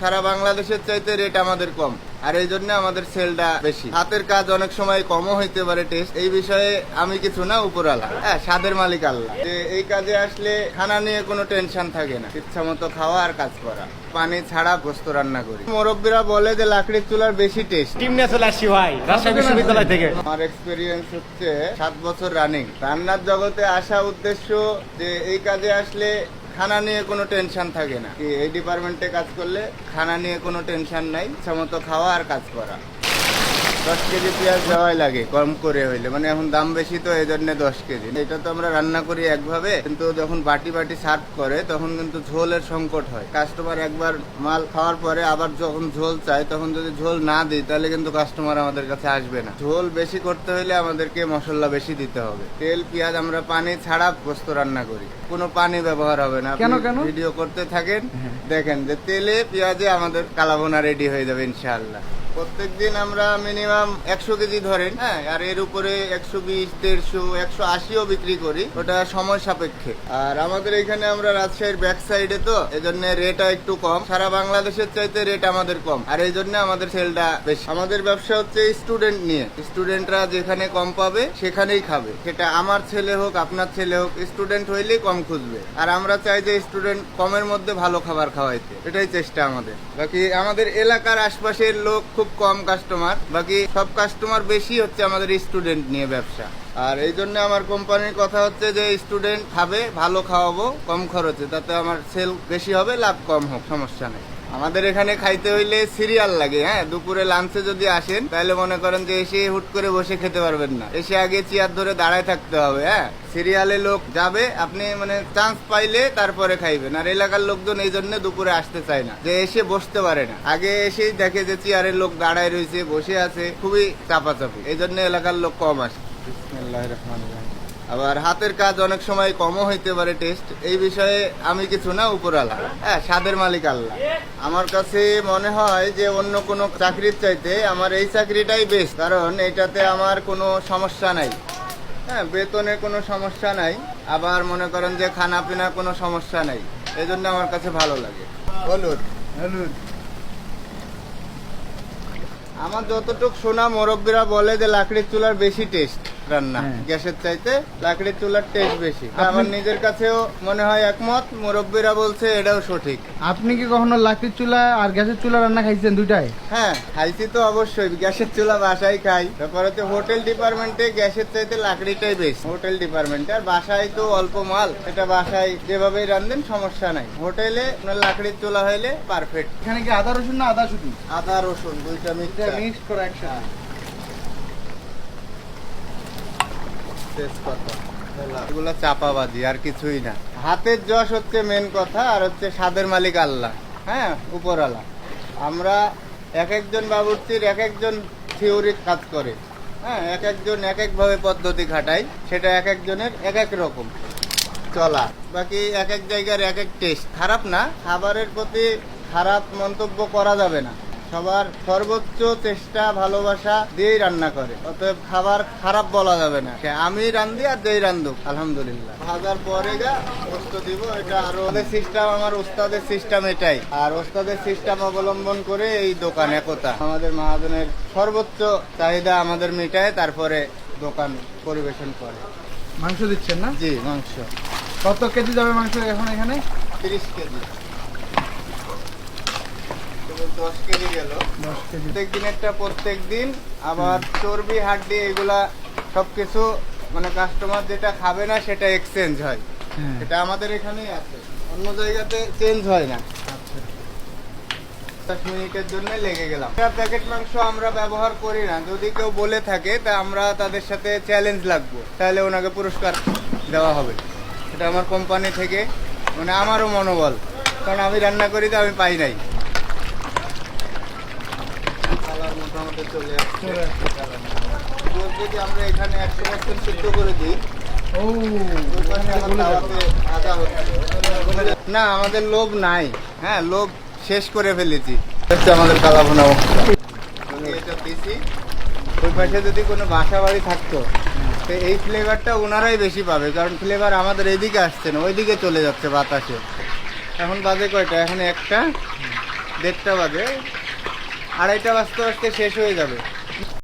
সারা বাংলাদেশের চাইতে রেট আমাদের কম। আর এই জন্য আমাদের সেলটা বেশি। হাতের কাজ অনেক সময় কমও হইতে পারে টেস্ট এই বিষয়ে আমি কিছু না উপরালা হ্যাঁ স্বাদের মালিক আল্লাহ। যে এই কাজে আসলে খানা নিয়ে কোনো টেনশন থাকে না। ইচ্ছা মতো খাওয়া আর কাজ করা। পানি ছাড়া গোস্ত রান্না করি। মুরব্বীরা বলে যে লাকড়ির চুলার বেশি টেস্ট টিম চলে আসছি ভাই রাজশাহী বিশ্ববিদ্যালয় থেকে। আমার এক্সপিরিয়েন্স হচ্ছে সাত বছর রানিং রান্নার জগতে আসা উদ্দেশ্য যে এই কাজে আসলে খানা নিয়ে কোনো টেনশন থাকে না। এই ডিপার্টমেন্টে কাজ করলে খানা নিয়ে কোনো টেনশন নাই, সমস্ত খাওয়া আর কাজ করা। দশ কেজি পেঁয়াজ দেওয়াই লাগে কম করে হইলে। মানে এখন দাম বেশি তো এই জন্য দশ কেজি। এটা তো আমরা রান্না করি একভাবে কিন্তু যখন বাটি বাটি সার্ভ করে তখন কিন্তু ঝোলের সংকট হয়। কাস্টমার একবার মাল খাওয়ার পরে আবার যখন ঝোল চায় তখন যদি ঝোল না দিই তাহলে কিন্তু কাস্টমার আমাদের কাছে আসবে না। ঝোল বেশি করতে হলে আমাদেরকে মশলা বেশি দিতে হবে। তেল পেঁয়াজ আমরা পানি ছাড়া পোস্ত রান্না করি। কোনো পানি ব্যবহার হবে না। কেন, কেন? ভিডিও করতে থাকেন দেখেন যে তেলে পেঁয়াজে আমাদের কালাবোনা রেডি হয়ে যাবে ইনশাআল্লাহ। প্রত্যেকদিন আমরা মিনিমাম একশো কেজি ধরেন হ্যাঁ। আর এর উপরে একশো বিশ দেড়শো একশো আশিও বিক্রি করি। ওটা সময় সাপেক্ষে। আর আমাদের এখানে আমরা রাজশাহীর ব্যাক সাইডে তো এজন্য রেটটা একটু কম। সারা বাংলাদেশের চাইতে রেট আমাদের কম। আর এই জন্য আমাদের সেলটা বেশি। আমাদের ব্যবসা হচ্ছে স্টুডেন্ট নিয়ে। স্টুডেন্টরা যেখানে কম পাবে সেখানেই খাবে। সেটা আমার ছেলে হোক আপনার ছেলে হোক স্টুডেন্ট হইলেই কম খুঁজবে। আর আমরা চাই যে স্টুডেন্ট কমের মধ্যে ভালো খাবার খাওয়াইতে। এটাই চেষ্টা আমাদের। বাকি আমাদের এলাকার আশপাশের লোক খুব কম কাস্টমার বাকি সব কাস্টমার বেশি হচ্ছে আমাদের স্টুডেন্ট নিয়ে ব্যবসা। আর এই জন্য আমার কোম্পানির কথা হচ্ছে যে স্টুডেন্ট খাবে, ভালো খাওয়াবো, কম খরচে, তাতে আমার সেল বেশি হবে, লাভ কম হোক, সমস্যা নেই। আমাদের এখানে খাইতে হইলে সিরিয়াল লাগে হ্যাঁ? দুপুরে লাঞ্চে যদি আসেন, তাহলে মনে করেন যে এসে হুট করে বসে খেতে পারবেন না। এসে আগে চেয়ার ধরে দাঁড়ায় থাকতে হবে হ্যাঁ? সিরিয়ালে লোক যাবে, আপনি মানে চান্স পাইলে তারপরে খাইবেন। আর এলাকার লোকজন এই জন্য দুপুরে আসতে চায় না, যে এসে বসতে পারে না। আগে এসেই দেখে যে চেয়ারের লোক দাঁড়ায় রয়েছে, বসে আছে, খুবই চাপাচাপি। এই জন্য এলাকার লোক কম আসে। বিসমিল্লাহির রহমানির রহিম। আবার হাতের কাজ অনেক সময় কমও হইতে পারে টেস্ট এই বিষয়ে আমি কিছু না উপর উপরালা হ্যাঁ স্বাদের মালিক আল্লাহ। আমার কাছে মনে হয় যে অন্য কোনো চাকরির চাইতে আমার এই চাকরিটাই বেশ কারণ এটাতে আমার কোনো সমস্যা নাই। হ্যাঁ বেতনের কোনো সমস্যা নাই আবার মনে করেন যে খানা পিনা কোনো সমস্যা নাই। এই জন্য আমার কাছে ভালো লাগে। হলুদ। হলুদ। আমার যতটুক শোনা মুরব্বীরা বলে যে লাকড়ির চুলার বেশি টেস্ট রান্না। হ্যাঁ। গ্যাসের চাইতে লাকড়ির চুলার টেস্ট বেশি। আমার নিজের কাছেও মনে হয় একমত মুরব্বীরা বলছে এটাও সঠিক। আপনি কি কখনো লাকড়ির চুলা আর গ্যাসের চুলা রান্না খাইছেন দুইটাই? হ্যাঁ খাইছি তো অবশ্যই গ্যাসের চুলা বাসায় খাই। তারপরে হচ্ছে হোটেল ডিপার্টমেন্টে গ্যাসের চাইতে লাকড়িটাই বেশি। হোটেল ডিপার্টমেন্টে আর বাসায় তো অল্প মাল এটা বাসায় যেভাবেই রান্ধেন সমস্যা নাই। হোটেলে আপনার লাকড়ির চুলা হইলে পারফেক্ট এখানে কি আদা রসুন না আদা শুধু আদা রসুন দুইটা মিক্সচার মিক্স করে একসাথে। তেজপাতা এগুলো চাপাবাজি, আর কিছুই না। হাতের যশ হচ্ছে মেন কথা, আর হচ্ছে স্বাদের মালিক আল্লাহ হ্যাঁ উপরওয়ালা। আমরা এক একজন বাবুর্চির এক একজন থিওরি কাজ করে হ্যাঁ এক একজন এক একভাবে পদ্ধতি খাটাই, সেটা এক একজনের এক এক রকম। চলা, বাকি এক এক জায়গার এক এক টেস্ট খারাপ না, খাবারের প্রতি খারাপ মন্তব্য করা যাবে না। সবার সর্বোচ্চ চেষ্টা ভালোবাসা দিয়েই রান্না করে। অতএব খাবার খারাপ বলা যাবে না। আমি রান্ধি আর যেই রান্ধুক আলহামদুলিল্লাহ। ভাজার পরে যা পোস্ত দিব এটা আরও সিস্টেম আমার ওস্তাদের সিস্টেম এটাই। আর ওস্তাদের সিস্টেম অবলম্বন করে এই দোকান একতা। আমাদের মহাজনের সর্বোচ্চ চাহিদা আমাদের মেটায় তারপরে দোকান পরিবেশন করে। মাংস দিচ্ছেন না? জি মাংস। কত কেজি যাবে মাংস এখন এখানে? তিরিশ কেজি। দশ কেজি গেল। প্রত্যেক দিনেরটা প্রত্যেক দিন। আবার চর্বি হাড্ডি এগুলা সবকিছু মানে কাস্টমার যেটা খাবে না সেটা এক্সচেঞ্জ হয়। হ্যাঁ। এটা আমাদের এখানেই আছে। অন্য জায়গাতে চেঞ্জ হয় না। আচ্ছা। দশ মিনিটের জন্য লেগে গেলাম। এটা প্যাকেট মাংস আমরা ব্যবহার করি না। যদি কেউ বলে থাকে তা আমরা তাদের সাথে চ্যালেঞ্জ লাগবো। তাহলে ওনাকে পুরস্কার দেওয়া হবে। এটা আমার কোম্পানি থেকে মানে আমারও মনোবল। কারণ আমি রান্না করি তো আমি পাই নাই। দুধ যদি আমরা এখানে একশো পার্সেন্ট সিদ্ধ করে। না, আমাদের লোভ নাই। হ্যাঁ লোভ শেষ করে ফেলেছি। আমাদের কালা ভুনা এটা ওই পাশে যদি কোনো বাসা বাড়ি থাকতো, তো এই ফ্লেভারটা ওনারাই বেশি পাবে, কারণ ফ্লেভার আমাদের এদিকে আসছে না, ওইদিকে চলে যাচ্ছে বাতাসে। এখন বাজে কয়টা? এখন একটা, দেড়টা বাজে। আড়াইটা বাজতে বাজতে শেষ হয়ে যাবে।